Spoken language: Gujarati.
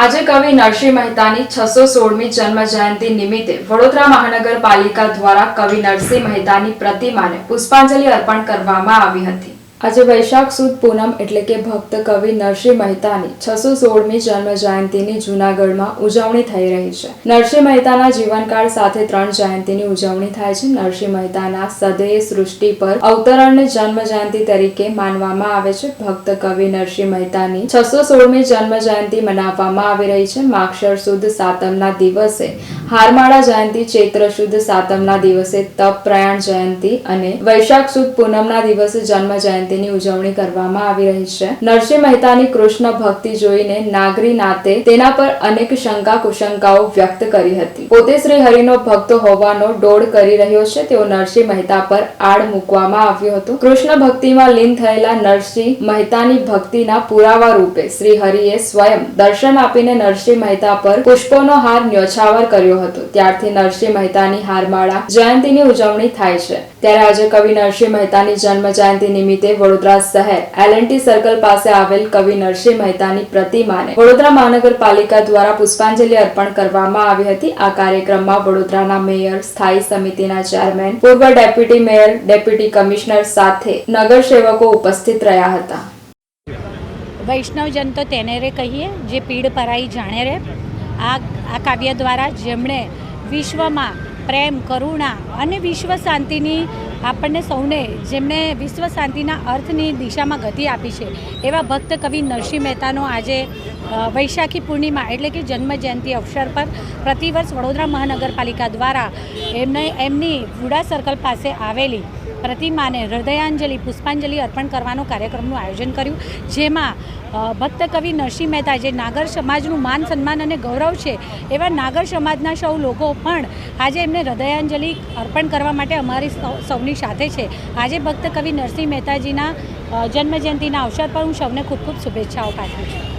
આજે કવિ નરસિંહ મહેતાની છસો સોળમી જન્મ જયંતિ નિમિત્તે વડોદરા મહાનગરપાલિકા દ્વારા કવિ નરસિંહ મહેતાની પ્રતિમાને પુષ્પાંજલિ અર્પણ કરવામાં આવી હતી. આજે વૈશાખ સુદ પૂનમ એટલે કે ભક્ત કવિ નરસિંહ મહેતાની છસો સોળમી જન્મ જયંતિની જૂનાગઢમાં ઉજવણી થઈ રહી છે. નરસિંહ મહેતાના જીવનકાળ સાથે ત્રણ જયંતિની ઉજવણી થાય છે. નરસિંહ મહેતાના સદૈય સૃષ્ટિ પર અવતરણને જન્મ જયંતિ તરીકે માનવામાં આવે છે. ભક્ત કવિ નરસિંહ મહેતાની છસો સોળમી જન્મ જયંતિ મનાવવામાં આવી રહી છે. માક્ષર સુદ સાતમના દિવસે હારમાળા જયંતિ ચૈત્ર શુદ્ધ સાતમના દિવસે તપ પ્રયાણ જયંતિ અને વૈશાખ સુદ પૂનમના દિવસે જન્મ જયંતિની ઉજવણી કરવામાં આવી રહી છે. નરસિંહ મહેતાની કૃષ્ણ ભક્તિ જોઈને નાગરી નાતે તેના પર અનેક શંકા કુશંકાઓ વ્યક્ત કરી હતી. પોતે શ્રી હરિનો ભક્ત હોવાનો ડોળ કરી રહ્યો છે. તેઓ નરસિંહ મહેતા પર આડ મૂકવામાં આવ્યો હતો. કૃષ્ણ ભક્તિમાં લીન થયેલા નરસિંહ મહેતાની ભક્તિના પુરાવા રૂપે શ્રી હરિએ સ્વયં દર્શન આપીને નરસિંહ મહેતા પર પુષ્પોનો હાર ન્યોછાવર કર્યો હતો. ત્યારથી નરસિંહ મહેતાની હારમાળા જયંતિની ઉજવણી થાય છે. ત્યારે આજે કવિ નરસિંહ મહેતાની જન્મ જયંતિ નિમિત્તે વડોદરા શહેર એલએનટી સર્કલ પાસે આવેલ કવિ નરસિંહ મહેતાની પ્રતિમાને વડોદરા મહાનગરપાલિકા દ્વારા પુષ્પાંજલિ અર્પણ કરવામાં આવી હતી. આ કાર્યક્રમમાં વડોદરાના મેયર, સ્થાયી સમિતિના ચેરમેન, પૂર્વ ડેપ્યુટી મેયર, ડેપ્યુટી કમિશનર સાથે નગરસેવકો ઉપસ્થિત રહ્યા હતા. વૈષ્ણવજન તો તેને રે કહીએ, જે પીડ પરાઈ જાણે રે. આ આ કાવ્ય દ્વારા જેમણે વિશ્વમાં પ્રેમ, કરુણા અને વિશ્વ શાંતિની આપણને સૌને જેમણે વિશ્વ શાંતિના અર્થની દિશામાં ગતિ આપી છે, એવા ભક્ત કવિ નરસિંહ મહેતાનો આજે વૈશાખી પૂર્ણિમા એટલે કે જન્મ જયંતિ અવસર પર પ્રતિવર્ષ વડોદરા મહાનગરપાલિકા દ્વારા એમને, એમની વુડા સર્કલ પાસે આવેલી પ્રતિમાને હૃદયાંજલિ, પુષ્પાંજલિ અર્પણ કરવાનો કાર્યક્રમનું આયોજન કર્યું, જેમાં ભક્ત કવિ નરસિંહ મહેતા, જે નાગર સમાજનું માન સન્માન અને ગૌરવ છે, એવા નાગર સમાજના સૌ લોકો પણ આજે એમને હૃદયાંજલિ અર્પણ કરવા માટે અમારી સૌની સાથે છે. આજે ભક્ત કવિ નરસિંહ મહેતાજીના જન્મજયંતિના અવસર પર હું સૌને ખૂબ ખૂબ શુભેચ્છાઓ પાઠવું છું.